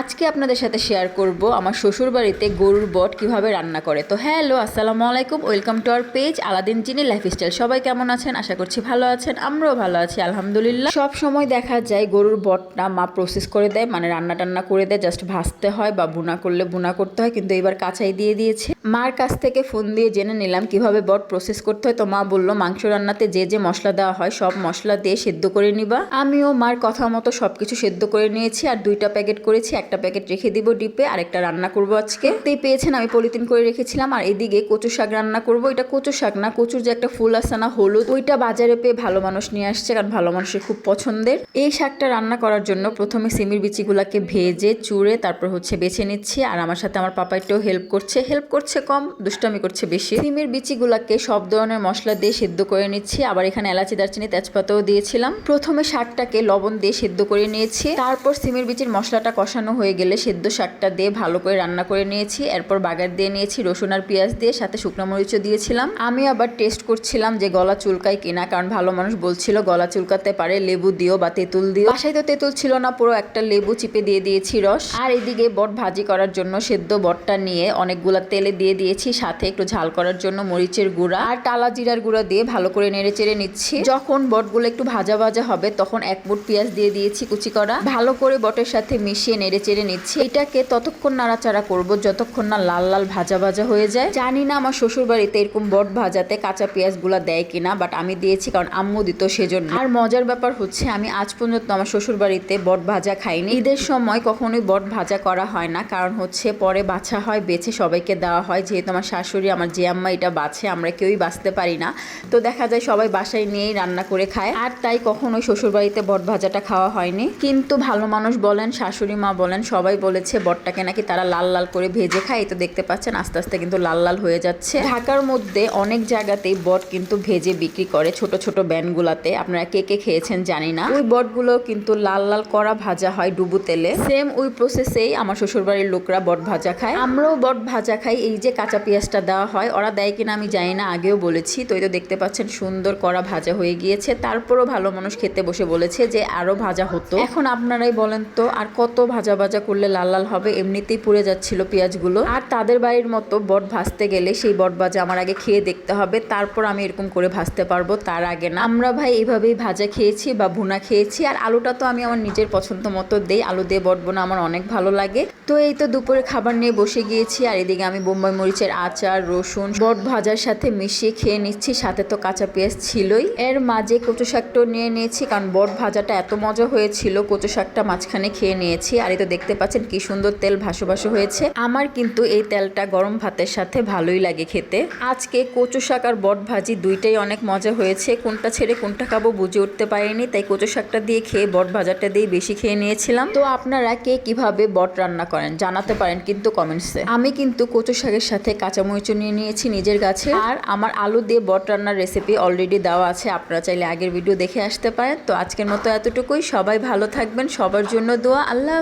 আজকে আপনাদের সাথে শেয়ার করব আমার শ্বশুর বাড়িতে গরুর বট কীভাবে রান্না করে। তো হ্যালো আসসালামু আলাইকুম welcome to our page Aladdin Chini lifestyle সবাই কেমন আছেন? আশা করছি ভালো আছেন, আমরাও ভালো আছি, আলহামদুলিল্লাহ। সব সময় দেখা যায় গরুর বটটা মা প্রসেস করে দেয় মানে রান্না টান্না করে দেয় জাস্ট ভাজতে হয় বা বুনা করলে বুনা করতে হয়, কিন্তু এবার কাঁচাই দিয়ে দিয়েছে। মার কাছ থেকে ফোন দিয়ে জেনে নিলাম কীভাবে বট প্রসেস করতে হয়, তো মা বলল, মাংস রান্নাতে যে যে মশলা দেওয়া হয়, সব মশলা দিয়ে সেদ্ধ করে নিবা। আমিও মার কথা মতো সবকিছু সেদ্ধ করে নিয়েছি, আর দুইটা প্যাকেট করেছি একটা প্যাকেট রেখে দিব ডিপে আর একটা রান্না করব আজকে। তেই পেয়েছেন, আমি পলিথিন করে রেখেছিলাম, আর এদিকে কচু শাক রান্না করব। এটা কচু শাক না, কচুর যে একটা ফুল আছে না, হলুদ, ওইটা বাজারে পেয়ে ভালো মানুষ নিয়ে আসছে, কারণ ভালো মানুষের খুব পছন্দের। এই শাকটা রান্না করার জন্য প্রথমে সিমির বিচিগুলাকে ভেজে, চুড়ে, তারপর হচ্ছে বেছে নিচ্ছি, আর আমার সাথে আমার পাপা একটু হেল্প করছে। হেল্প করছে কম, দুষ্টামি করছে বেশি। সিমের বিচিগুলাকে সব ধরনের মশলা দিয়ে সেদ্ধ করে নিচ্ছি, আবার এখানে এলাচি, দারচিনি, তেজপাতাও দিয়েছিলাম। প্রথমে শাকটাকে লবণ দিয়ে সেদ্ধ করে নিয়েছি, তারপর সিমের বিচির মশলাটা কষানো হয়ে গেলে সেদ্ধ শাকটা দিয়ে ভালো করে রান্না করে নিয়েছি। এরপর বাগার দিয়ে নিয়েছি রসুন আর পেঁয়াজ দিয়ে, সাথে শুকনো মরিচও দিয়েছিলাম। আমি আবার টেস্ট করছিলাম যে গলা চুলকায় কিনা, কারণ ভালো মানুষ বলছিল গলা চুলকাতে পারে লেবু দিও বা তেঁতুল দিও বাসায় তো তেঁতুল ছিল না, পুরো একটা লেবু চিপে দিয়ে দিয়েছি রস। আর এদিকে বট ভাজি করার জন্য সেদ্ধ বটটা নিয়ে অনেকগুলা তেলে দিয়ে দিয়েছি, সাথে একটু ঝাল করার জন্য মরিচের গুঁড়া আর টালা জিরার গুঁড়া দিয়ে ভালো করে নেড়ে চেড়ে নিচ্ছি। যখন বটগুলো একটু ভাজা ভাজা হবে, তখন এক মুঠ পেঁয়াজ দিয়ে দিয়েছি কুচি করা। ভালো করে বটের সাথে মিশিয়ে নেড়ে চেড়ে নিচ্ছি। এটাকে ততক্ষণ নাড়াচাড়া করব, যতক্ষণ না লাল লাল ভাজা ভাজা হয়ে যায়। জানি না আমার শ্বশুর বাড়িতে এরকম বট ভাজাতে কাঁচা পেঁয়াজগুলা দেয় কিনা বাট আমি দিয়েছি কারণ আম্মু দিত সেজন্য। আর মজার ব্যাপার হচ্ছে, আমি আজ পর্যন্ত আমার শ্বশুর বাড়িতে বট ভাজা খাইনি। ঈদের সময় কখনোই বট ভাজা করা হয় না, কারণ হচ্ছে পরে বাছা হয়, বেছে সবাইকে দেওয়া হয়। যেহেতু আমার শাশুড়ি, আমার যে আম্মা এটা বাছে, আমরা কেউই বাঁচতে পারি না। তো দেখা যায় সবাই বাসায় নিয়েই রান্না করে খায়। আর তাই কখনোই শ্বশুর বাড়িতে বট ভাজাটা খাওয়া হয়নি। কিন্তু ভালো মানুষ বলেন, শাশুড়ি মা বলেন সবাই বলেছে বটটাকে নাকি তারা লাল লাল করে ভেজে খায়। তো দেখতে পাচ্ছেন, আস্তে আস্তে কিন্তু লাল লাল হয়ে যাচ্ছে। ঢাকার মধ্যে অনেক জায়গাতেই বট কিন্তু ভেজে বিক্রি করে ছোট ছোট ব্যানগুলাতে। আপনারা কে কে খেয়েছেন জানি না। ওই বটগুলো কিন্তু লাল লাল করা ভাজা হয় ডুবু তেলে। সেম ওই প্রসেসেই আমার শ্বশুরবাড়ির লোকরা বট ভাজা খায়। আমরাও বট ভাজা খাই। এই যে কাঁচা পেঁয়াজটা দেওয়া হয়, ওরা দেয় কিনা আমি জানি না, আগেও বলেছি। তো এই তো দেখতে পাচ্ছেন, সুন্দর করা ভাজা হয়ে গিয়েছে। তারপরও ভালো মানুষ খেতে বসে বলেছে যে আরও ভাজা হতো। এখন আপনারাই বলেন তো, আর কত ভাজা ভাজা করলে লাল লাল হবে, এমনিতেই পুড়ে যাচ্ছিল পেঁয়াজগুলো। আর তাদের বাড়ির মতো বট ভাজতে গেলে সেই বট ভাজা আমার আগে খেয়ে দেখতে হবে, তারপর আমি এরকম করে ভাজতে পারব, তার আগে না। আমরা ভাই এইভাবেই ভাজা খেয়েছি বা ভুনা খেয়েছি, আর আলুটা তো আমি আমার নিজের পছন্দ মতো দেই, আলু দিয়ে বট বোনা আমার অনেক ভালো লাগে। তো এই তো দুপুরে খাবার নিয়ে বসে গিয়েছি, আর এদিকে আমি বোম্বাই মরিচের আচার, রসুন, বট ভাজার সাথে মিশিয়ে খেয়ে নিচ্ছি, সাথে তো কাঁচা পেঁয়াজ ছিলই। এর মাঝে কচু শাকটাও নিয়ে নিয়েছি, কারণ বট ভাজাটা এত মজা হয়েছিল কচু শাকটা মাঝখানে খেয়ে নিয়েছি, আর এই তো দেখতে পাচ্ছেন কি সুন্দর তেল ভাসো ভাসো হয়েছে। আমার কিন্তু এই তেলটা গরম ভাতের সাথে ভালোই লাগে খেতে। আজকে কচু শাক আর বট ভাজি দুইটাই অনেক মজা হয়েছে। কোনটা ছেড়ে কোনটা খাব বুঝে উঠতে পারিনি, তাই কচু শাকটা দিয়ে খেয়ে বট ভাজাটা দিয়ে বেশি খেয়ে নিয়েছিলাম। তো আপনারা কে কীভাবে বট রান্না করেন জানাতে পারেন কিন্তু কমেন্টসে। আমি কিন্তু কচু শাকের সাথে কাঁচামরিচও নিয়ে নিয়েছি নিজের কাছে আর আমার আলু দিয়ে বট রান্নার রেসিপি অলরেডি দেওয়া আছে, আপনারা চাইলে আগের ভিডিও দেখে আসতে পারেন। তো আজকের মতো এতটুকুই, সবাই ভালো থাকবেন, সবার জন্য দোয়া, আল্লাহ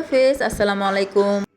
আসসালামু আলাইকুম।